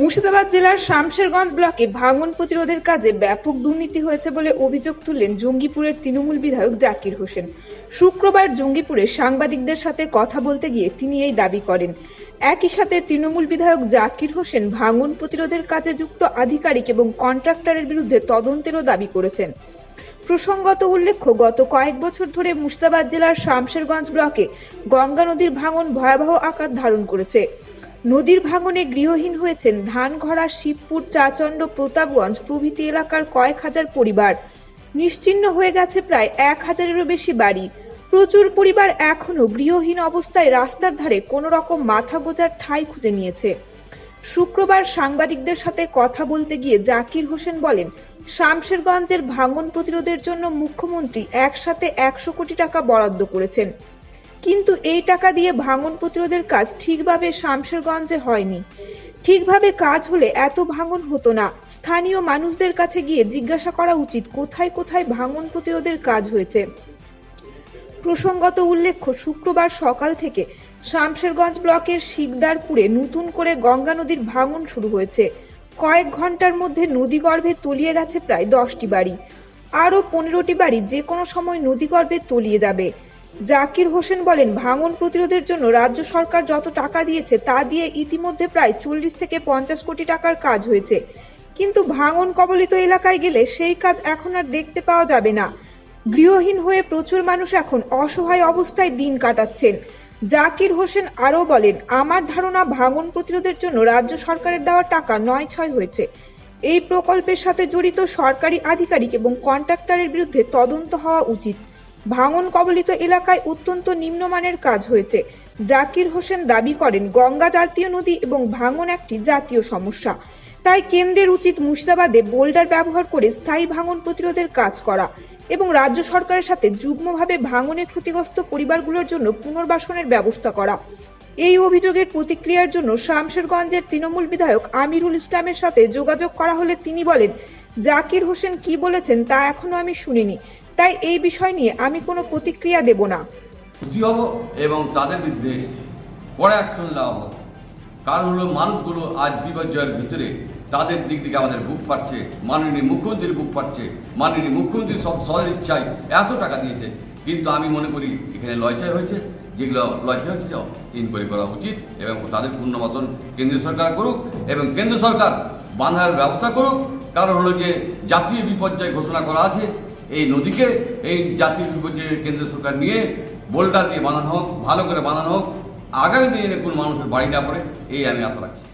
মুর্শিদাবাদ জেলার শামশেরগঞ্জ ব্লকে ভাঙন প্রতিরোধের কাজে ব্যাপক দুর্নীতি হয়েছে বলে অভিযোগ তুললেন জঙ্গিপুরের তৃণমূল বিধায়ক জাকির হোসেন। শুক্রবার জঙ্গিপুরে সাংবাদিকদের সাথে কথা বলতে গিয়ে তিনি এই দাবি করেন। একই সাথে তৃণমূল বিধায়ক জাকির হোসেন ভাঙন প্রতিরোধের কাজে যুক্ত আধিকারিক এবং কন্ট্রাক্টরের বিরুদ্ধে তদন্তেরও দাবি করেছেন। প্রসঙ্গত উল্লেখ্য, গত কয়েক বছর ধরে মুর্শিদাবাদ জেলার শামশেরগঞ্জ ব্লকে গঙ্গা নদীর ভাঙন ভয়াবহ আকার ধারণ করেছে। নদীর ভাঙনে গৃহহীন হয়েছেন ধানঘড়া শিবপুর চাচণ্ড প্রতাপগঞ্জ প্রভৃতি এলাকার কয়েক হাজার পরিবার। নিশ্চিহ্ন হয়ে গেছে প্রায় এক হাজারেরও বেশি বাড়ি। প্রচুর পরিবার এখনও গৃহহীন অবস্থায় রাস্তার ধারে কোনো রকম মাথা গোজার ঠাঁই খুঁজে নিয়েছে। শুক্রবার সাংবাদিকদের সাথে কথা বলতে গিয়ে জাকির হোসেন বলেন, শামশেরগঞ্জের ভাঙন প্রতিরোধের জন্য মুখ্যমন্ত্রী একসাথে একশো কোটি টাকা বরাদ্দ করেছেন। কিন্তু এই টাকা দিয়ে ভাঙন প্রতিরোধের কাজ ঠিকভাবে শামশেরগঞ্জে হয়নি। ঠিকভাবে কাজ হলে এত ভাঙন হতো না। স্থানীয় মানুষদের কাছে গিয়ে জিজ্ঞাসা করা উচিত, কোথায় কোথায় ভাঙন প্রতিরোধের কাজ হয়েছে? প্রসঙ্গত উল্লেখ্য, শুক্রবার সকাল থেকে শামশেরগঞ্জ ব্লকের শিকদারপুরে নতুন করে গঙ্গা নদীর ভাঙন শুরু হয়েছে। কয়েক ঘণ্টার মধ্যে নদীগর্ভে তলিয়ে গেছে প্রায় দশটি বাড়ি। আরও পনেরোটি বাড়ি যে কোনো সময় নদীগর্ভে তলিয়ে যাবে। জাকির হোসেন বলেন, ভাঙন প্রতিরোধের জন্য রাজ্য সরকার যত টাকা দিয়েছে তা দিয়ে ইতিমধ্যে প্রায় চল্লিশ থেকে পঞ্চাশ কোটি টাকার কাজ হয়েছে। কিন্তু ভাঙন কবলিত এলাকায় গেলে সেই কাজ এখন আর দেখতে পাওয়া যাবে না। গৃহহীন হয়ে প্রচুর মানুষ এখন অসহায় অবস্থায় দিন কাটাচ্ছেন। জাকির হোসেন আরও বলেন, আমার ধারণা ভাঙন প্রতিরোধের জন্য রাজ্য সরকারের দেওয়া টাকা নয় ছয় হয়েছে। এই প্রকল্পের সাথে জড়িত সরকারি আধিকারিক এবং কন্ট্রাক্টরের বিরুদ্ধে তদন্ত হওয়া উচিত। ভাঙন কবলিত এলাকায় অত্যন্ত নিম্নমানের কাজ হয়েছে। জাকির হোসেন দাবি করেন, গঙ্গা জাতীয় নদী এবং ভাঙন একটি জাতীয় সমস্যা। তাই কেন্দ্রের উচিত মুর্শিদাবাদে বোল্ডার ব্যবহার করে স্থায়ী ভাঙন প্রতিরোধের কাজ করা এবং রাজ্য সরকারের সাথে যুগ্মভাবে ভাঙনে ক্ষতিগ্রস্ত পরিবারগুলোর জন্য পুনর্বাসনের ব্যবস্থা করা। এই অভিযোগের প্রতিক্রিয়ার জন্য শামশেরগঞ্জের তৃণমূল বিধায়ক আমিরুল ইসলামের সাথে যোগাযোগ করা হলে তিনি বলেন, জাকির হোসেন কি বলেছেন তা এখনও আমি শুনিনি। তাই এই বিষয় নিয়ে আমি কোনো প্রতিক্রিয়া দেব না। হব এবং তাদের বিরুদ্ধে কড়া অ্যাকশন নেওয়া হবে। কারণ হলো মানুষগুলো আজ বিপর্যয়ের ভিতরে। তাদের দিক থেকে আমাদের বুক পাচ্ছে মাননীয় মুখ্যমন্ত্রীর বুক পাচ্ছে মাননীয় মুখ্যমন্ত্রী সব সহজ ইচ্ছায় এত টাকা দিয়েছে। কিন্তু আমি মনে করি এখানে লয়চাই হয়েছে। যেগুলো লয়চাই হচ্ছে ইনকোয়ারি করা উচিত এবং তাদের পূর্ণ মতন কেন্দ্রীয় সরকার করুক এবং কেন্দ্র সরকার বাঁধার ব্যবস্থা করুক। কারণ হলো যে জাতীয় বিপর্যয় ঘোষণা করা আছে এই নদীকে, এই জাতীয় বিপর্যয় কেন্দ্র সরকার নিয়ে বোল্টার দিয়ে বানানো হোক, ভালো করে বানানো হোক, আগামী দিনে কোনো মানুষের বাড়ি না পড়ে, এই আমি আশা রাখছি।